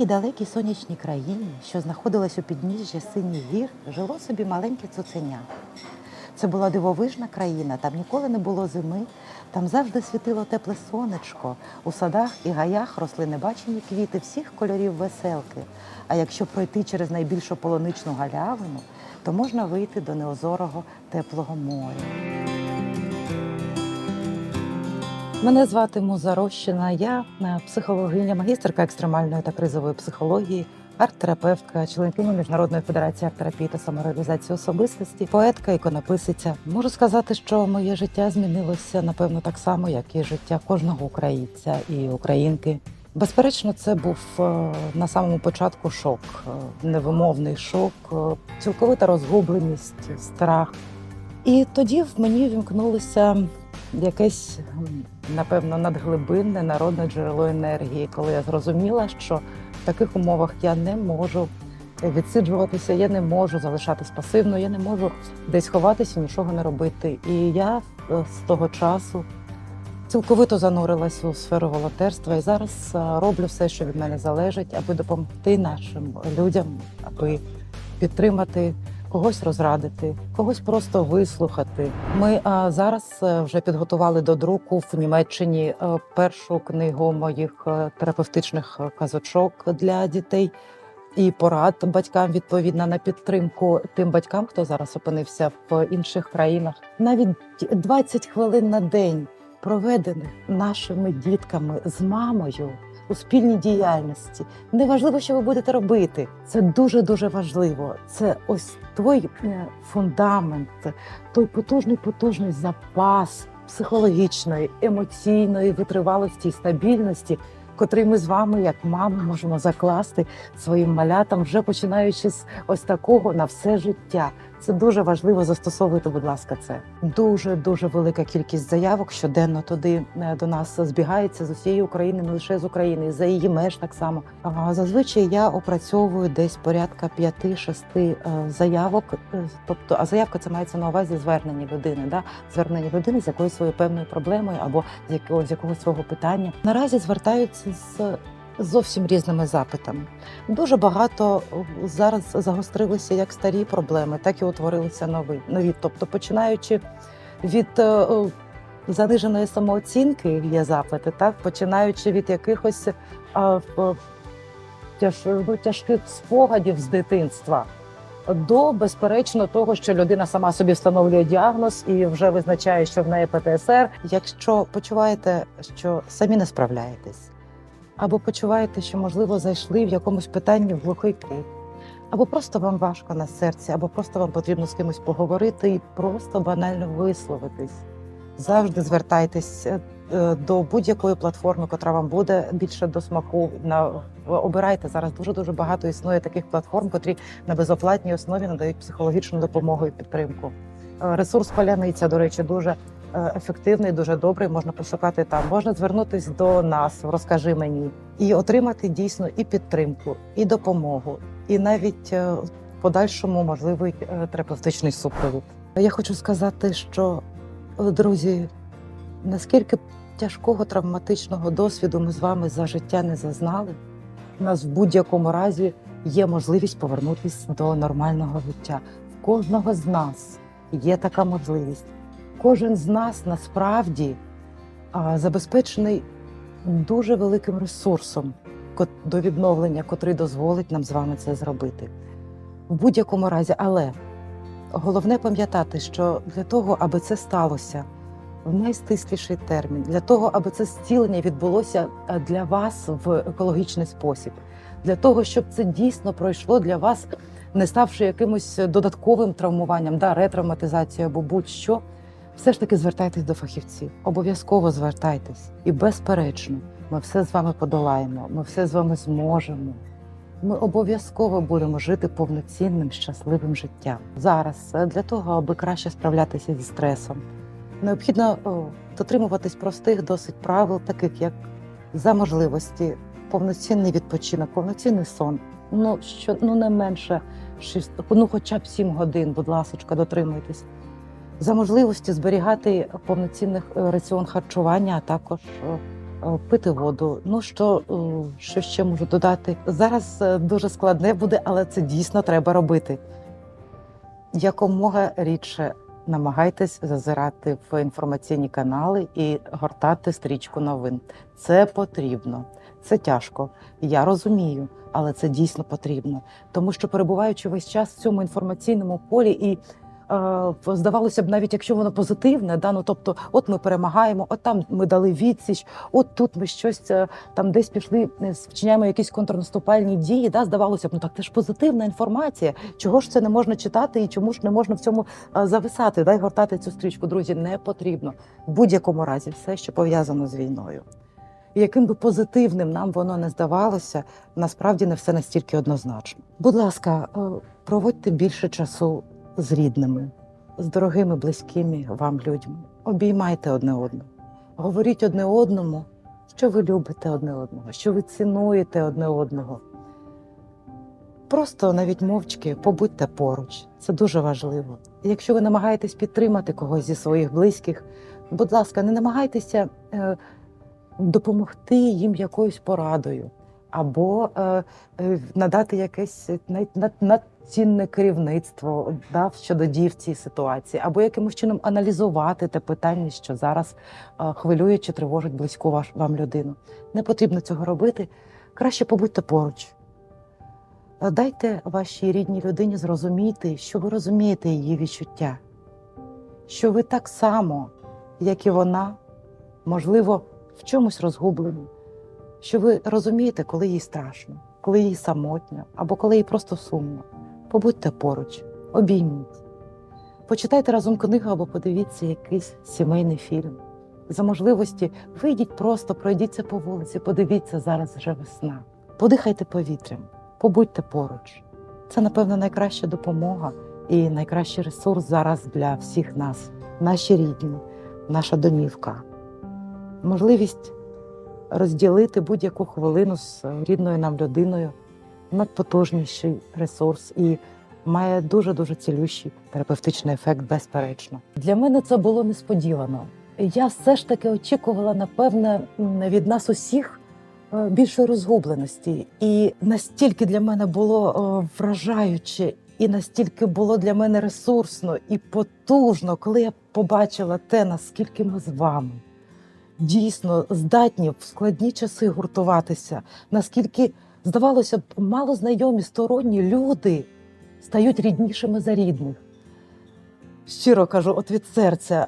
Далекій далекій сонячній країні, що знаходилась у підніжжі синіх гір, жило собі маленьке цуценя. Це була дивовижна країна, там ніколи не було зими, там завжди світило тепле сонечко. У садах і гаях росли небачені квіти всіх кольорів веселки. А якщо пройти через найбільшу полоничну галявину, то можна вийти до неозорого теплого моря. Мене звати Муза Рощина. Я е, психологиня, магістерка екстремальної та кризової психології, арт-терапевтка, членкиня Міжнародної федерації арт-терапії та самореалізації особистості, поетка, іконописиця. Можу сказати, що моє життя змінилося напевно так само, як і життя кожного українця і українки. Безперечно, це був е, на самому початку шок, е, невимовний шок, цілковита розгубленість, страх. І тоді в мені вімкнулося якесь, напевно, надглибинне народне джерело енергії, коли я зрозуміла, що в таких умовах я не можу відсиджуватися, я не можу залишатись пасивно, я не можу десь ховатися, нічого не робити. І я е, з того часу цілковито занурилась у сферу волонтерства і зараз е, роблю все, що від мене залежить, аби допомогти нашим людям, аби підтримати когось розрадити, когось просто вислухати. Ми а, зараз е, вже підготували до друку в Німеччині е, першу книгу моїх е, терапевтичних казочок для дітей. І порад батькам відповідно на підтримку тим батькам, хто зараз опинився в інших країнах. Навіть 20 хвилин на день проведених нашими дітками з мамою у спільній діяльності. Неважливо, що ви будете робити. Це дуже дуже важливо. Це ось той е, фундамент, той потужний потужний запас психологічної, емоційної витривалості і стабільності, котрий ми з вами, як мами, можемо закласти своїм малятам, вже починаючи з ось такого на все життя. Це дуже важливо застосовуйте, будь ласка, це дуже дуже велика кількість заявок щоденно туди е, до нас збігається з усієї України, не лише з України, за її меж так само. Зазвичай я опрацьовую десь порядка 5-6 е, заявок. Е, Тобто, а заявка це мається на увазі звернення людини, да? звернення людини з якоюсь своєю певною проблемою або з якогось з якогось свого питання. Наразі звертаються з зовсім різними запитами. Дуже багато зараз загострилися як старі проблеми, так і утворилися нові. нові. Тобто, починаючи від е, е, заниженої самооцінки, є запити, так починаючи від якихось тяж, ну, тяжких спогадів з дитинства. До безперечно того, що людина сама собі встановлює діагноз і вже визначає, що в неї ПТСР. Якщо почуваєте, що самі не справляєтесь, або почуваєте, що можливо зайшли в якомусь питанні в глухий кут, або просто вам важко на серці, або просто вам потрібно з кимось поговорити і просто банально висловитись. Завжди звертайтесь е, до будь-якої платформи, котра вам буде більше до смаку. На обирайте зараз. Дуже дуже багато існує таких платформ, котрі на безоплатній основі надають психологічну допомогу і підтримку. Е, Ресурс Поляниця, до речі, дуже ефективний, дуже добрий. Можна пошукати там. Можна звернутися до нас, розкажи мені, і отримати дійсно і підтримку, і допомогу, і навіть е, в подальшому можливий е, терапевтичний супровід. Я хочу сказати, що е, друзі, наскільки тяжкого травматичного досвіду ми з вами за життя не зазнали, у нас в будь-якому разі є можливість повернутися до нормального життя. В кожного з нас є така можливість. Кожен з нас насправді забезпечений дуже великим ресурсом до відновлення, котрий дозволить нам з вами це зробити. В будь-якому разі, але головне пам'ятати, що для того, аби це сталося в найстисліший термін, для того, аби це зцілення відбулося для вас в екологічний спосіб, для того, щоб це дійсно пройшло для вас, не ставши якимось додатковим травмуванням, да, ретравматизацією або будь-що, все ж таки звертайтесь до фахівців. Обов'язково звертайтесь. І безперечно, ми все з вами подолаємо, ми все з вами зможемо. Ми обов'язково будемо жити повноцінним щасливим життям. Зараз для того, аби краще справлятися зі стресом, необхідно дотримуватись простих досить правил, таких як за можливості повноцінний відпочинок, повноцінний сон. Ну що ну не менше 6, ну хоча б 7 годин, будь ласка, дотримуйтесь. За можливості зберігати повноцінний е, раціон харчування, а також е, е, пити воду. Ну що, що ще можу додати? Зараз дуже складне буде, але це дійсно треба робити. Якомога рідше намагайтесь зазирати в інформаційні канали і гортати стрічку новин. Це потрібно, це тяжко. Я розумію, але це дійсно потрібно. Тому що перебуваючи весь час в цьому інформаційному полі і. Е, Здавалося б, навіть якщо воно позитивне, да, ну тобто, от ми перемагаємо, от там ми дали відсіч, от тут ми щось е, там десь пішли, е, вчиняємо якісь контрнаступальні дії. Да, здавалося б, ну так це ж позитивна інформація. Чого ж це не можна читати і чому ж не можна в цьому зависати? Дай гортати цю стрічку, друзі, не потрібно в будь-якому разі все, що пов'язано з війною. І яким би позитивним нам воно не здавалося, насправді не все настільки однозначно. Будь ласка, проводьте більше часу з рідними, з дорогими, близькими вам людьми. Обіймайте одне одного, говоріть одне одному, що ви любите одне одного, що ви цінуєте одне одного. Просто навіть мовчки побудьте поруч. Це дуже важливо. І Якщо ви намагаєтесь підтримати когось зі своїх близьких, будь ласка, не намагайтеся е, допомогти їм якоюсь порадою або е, е, надати якесь над- надцінне керівництво да, щодо дій в цій ситуації, або якимось чином аналізувати те питання, що зараз е, хвилює чи тривожить близьку ваш, вам людину. Не потрібно цього робити. Краще побудьте поруч. Е, Дайте вашій рідній людині зрозуміти, що ви розумієте її відчуття, що ви так само, як і вона, можливо, в чомусь розгублені, що ви розумієте, коли їй страшно, коли їй самотньо або коли їй просто сумно. Побудьте поруч, обійміть. Почитайте разом книгу або подивіться якийсь сімейний фільм. За можливості вийдіть просто, пройдіться по вулиці, подивіться, зараз вже весна. Подихайте повітрям, побудьте поруч. Це, напевно, найкраща допомога і найкращий ресурс зараз для всіх нас, наші рідні, наша домівка. Можливість розділити будь-яку хвилину з рідною нам людиною надпотужніший ресурс і має дуже дуже цілющий терапевтичний ефект, безперечно. Для мене це було несподівано. Я все ж таки очікувала, напевне, від нас усіх е, більшої розгубленості, і настільки для мене було е, вражаюче, і настільки було для мене ресурсно і потужно, коли я побачила те, наскільки ми з вами дійсно здатні в складні часи гуртуватися, наскільки здавалося б, мало знайомі сторонні люди стають ріднішими за рідних. Щиро кажу, от від серця,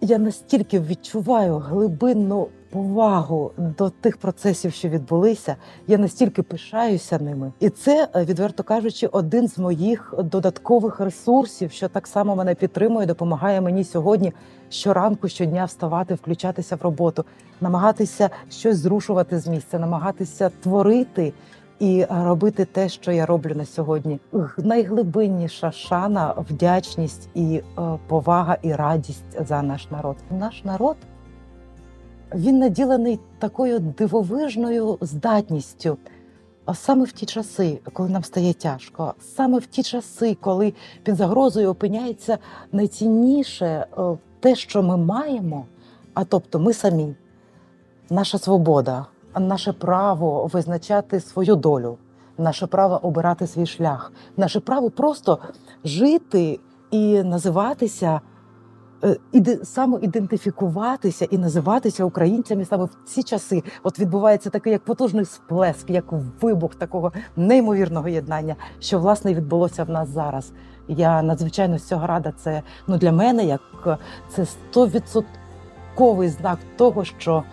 я настільки відчуваю глибинну повагу до тих процесів, що відбулися. Я настільки пишаюся ними, і це, е, відверто кажучи, один з моїх додаткових ресурсів, що так само мене підтримує, допомагає мені сьогодні щоранку, щодня вставати, включатися в роботу, намагатися щось зрушувати з місця, намагатися творити і робити те, що я роблю на сьогодні. Найглибинніша шана, вдячність і е, повага і радість за наш народ. Наш народ він наділений такою дивовижною здатністю. Саме в ті часи, коли нам стає тяжко, саме в ті часи, коли під загрозою опиняється найцінніше е, те, що ми маємо, а тобто ми самі, наша свобода, наше право визначати свою долю, наше право обирати свій шлях, наше право просто жити і називатися, самоідентифікуватися і називатися українцями саме в ці часи. От відбувається такий як потужний сплеск, як вибух такого неймовірного єднання, що власне відбулося в нас зараз. Я надзвичайно з цього рада. Це ну для мене як е, це стовідсотковий знак того, що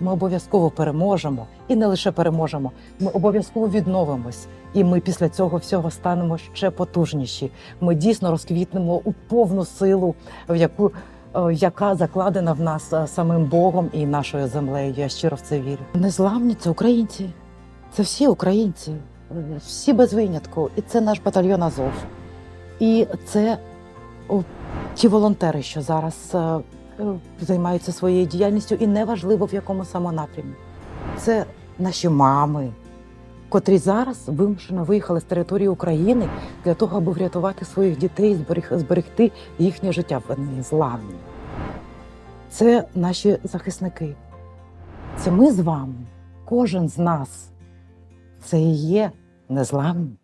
ми обов'язково переможемо і не лише переможемо, ми обов'язково відновимось. І ми після цього всього станемо ще потужніші. Ми дійсно розквітнемо у повну силу, в яку е, яка закладена в нас е, самим Богом і нашою землею. Я щиро в це вірю. Незламні це українці, це всі українці, всі без винятку. І це наш батальйон Азов. І це ті волонтери, що зараз е, займаються своєю діяльністю, і неважливо в якому саме напрямі. Це наші мами, котрі зараз вимушено виїхали з території України для того, аби врятувати своїх дітей, зберег- зберегти їхнє життя. Вони зламні. Це наші захисники. Це ми з вами, кожен з нас. Це і є незламні.